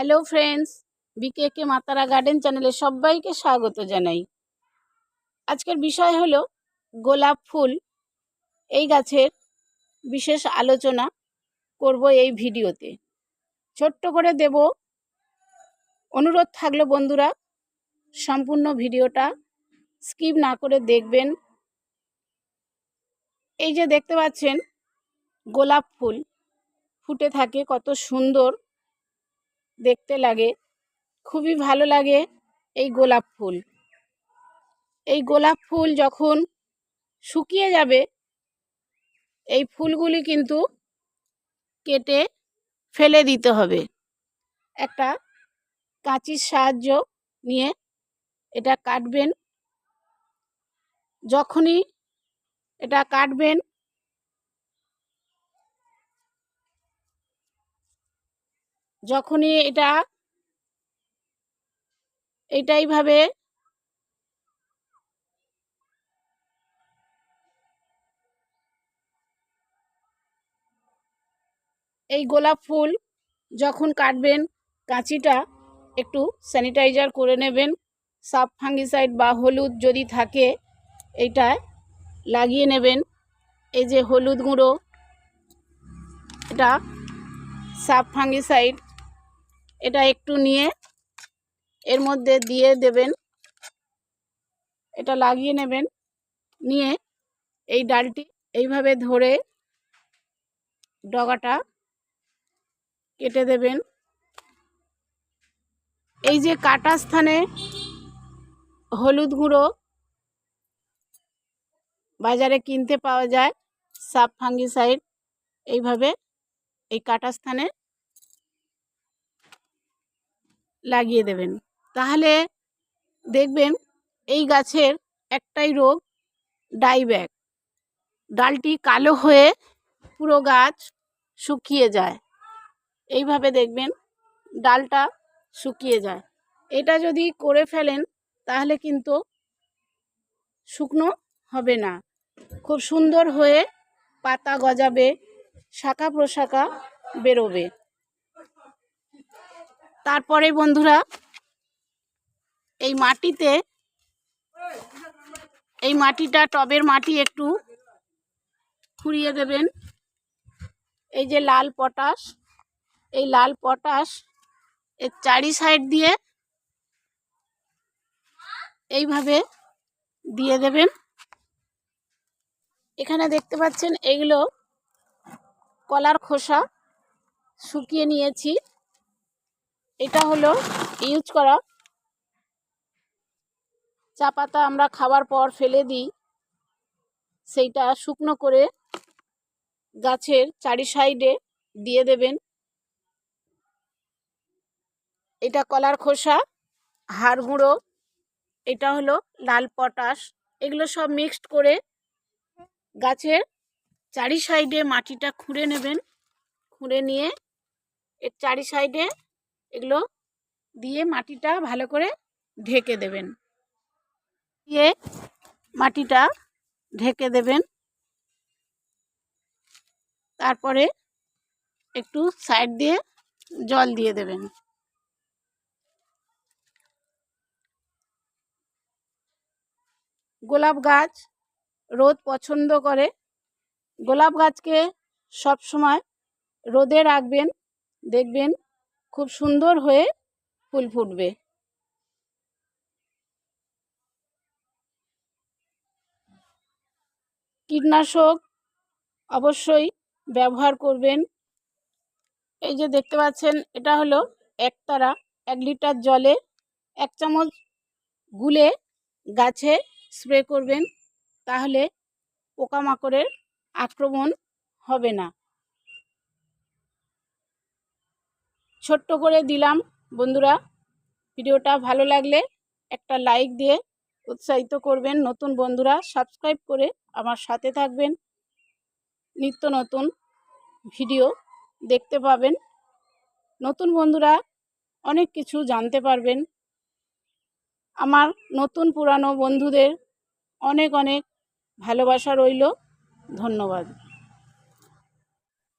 Hello friends বিকে কে মাতারা garden চ্যানেলে সবাইকে স্বাগত জানাই। আজকের বিষয় হলো গোলাপ ফুল, এই গাছের বিশেষ আলোচনা করব এই ভিডিওতে। ছোট্ট করে দেব অনুরোধ থাকল বন্ধুরা, সম্পূর্ণ ভিডিওটা স্কিপ না করে দেখবেন। এই যে দেখতে পাচ্ছেন, গোলাপ ফুল ফুটে থাকে, কত সুন্দর দেখতে লাগে। খুবই ভালো লাগে এই গোলাপ ফুল। এই গোলাপ ফুল যখন শুকিয়ে যাবে, এই ফুলগুলি কিন্তু কেটে ফেলে দিতে হবে। একটা কাঁচির সাহায্য নিয়ে এটা কাটবেন। যখনই এটা কাটবেন যখনই এটা এটাইভাবে এই গোলাপ ফুল যখন কাটবেন, কাঁচিটা একটু স্যানিটাইজার করে নেবেন। সাব ফাঙ্গিসাইড বা হলুদ যদি থাকে এইটা লাগিয়ে নেবেন। এই যে হলুদ গুঁড়ো, এটা সাব ফাঙ্গিসাইড এটা একটু নিয়ে এর মধ্যে দিয়ে দেবেন। এটা লাগিয়ে নেবেন। নিয়ে এই ডালটি এইভাবে ধরে ডগাটা কেটে দেবেন। এই যে কাটা স্থানে হলুদ গুঁড়ো বাজারে কিনতে পাওয়া যায়, সাব ফাঙ্গিসাইড, এইভাবে এই কাটা স্থানে লাগিয়ে দেবেন। তাহলে দেখবেন এই গাছের একটাই রোগ ডাইব্যাক। ডালটি কালো হয়ে পুরো গাছ শুকিয়ে যায়। এইভাবে দেখবেন ডালটা শুকিয়ে যায়। এটা যদি করে ফেলেন তাহলে কিন্তু শুকনো হবে না। খুব সুন্দর হয়ে পাতা গজাবে, শাখা প্রশাখা বেরোবে। তারপরে বন্ধুরা, এই মাটিতে, এই মাটিটা, টবের মাটি একটু খুঁড়িয়ে দেবেন। এই যে লাল পটাশ, এই লাল পটাশ, এর চারি সাইড দিয়ে এইভাবে দিয়ে দেবেন। এখানে দেখতে পাচ্ছেন এইগুলো কলার খোসা শুকিয়ে নিয়েছি। এটা হলো ইউজ করা। চা পাতা আমরা খাবার পর ফেলে দিই। সেইটা শুকনো করে গাছের চারি সাইডে দিয়ে দেবেন। এটা কলার খোসা, হাড় গুঁড়ো, এটা হলো লাল পটাশ। এগুলো সব মিক্সড করে গাছের চারি সাইডে মাটিটা খুঁড়ে নেবেন। খুঁড়ে নিয়ে এর চারি সাইডে এগুলো দিয়ে মাটিটা ভালো করে ঢেকে দেবেন। দিয়ে মাটিটা ঢেকে দেবেন। তারপরে একটু সাইড দিয়ে জল দিয়ে দেবেন। গোলাপ গাছ রোদ পছন্দ করে। গোলাপ গাছকে সব সময় রোদে রাখবেন, দেখবেন খুব সুন্দর হয়ে ফুল ফুটবে। কীটনাশক অবশ্যই ব্যবহার করবেন। এই যে দেখতে পাচ্ছেন, এটা হলো একতারা, এক লিটার জলে এক চামচ গুলে গাছে স্প্রে করবেন, তাহলে পোকামাকড়ের আক্রমণ হবে না। ছোট্ট করে দিলাম, বন্ধুরা। ভিডিওটা ভালো লাগলে একটা লাইক দিয়ে উৎসাহিত করবেন নতুন বন্ধুরা। সাবস্ক্রাইব করে আমার সাথে থাকবেন। নিত্য নতুন ভিডিও দেখতে পাবেন। নতুন বন্ধুরা অনেক কিছু জানতে পারবেন। আমার নতুন পুরানো বন্ধুদের অনেক অনেক ভালোবাসা রইল। ধন্যবাদ।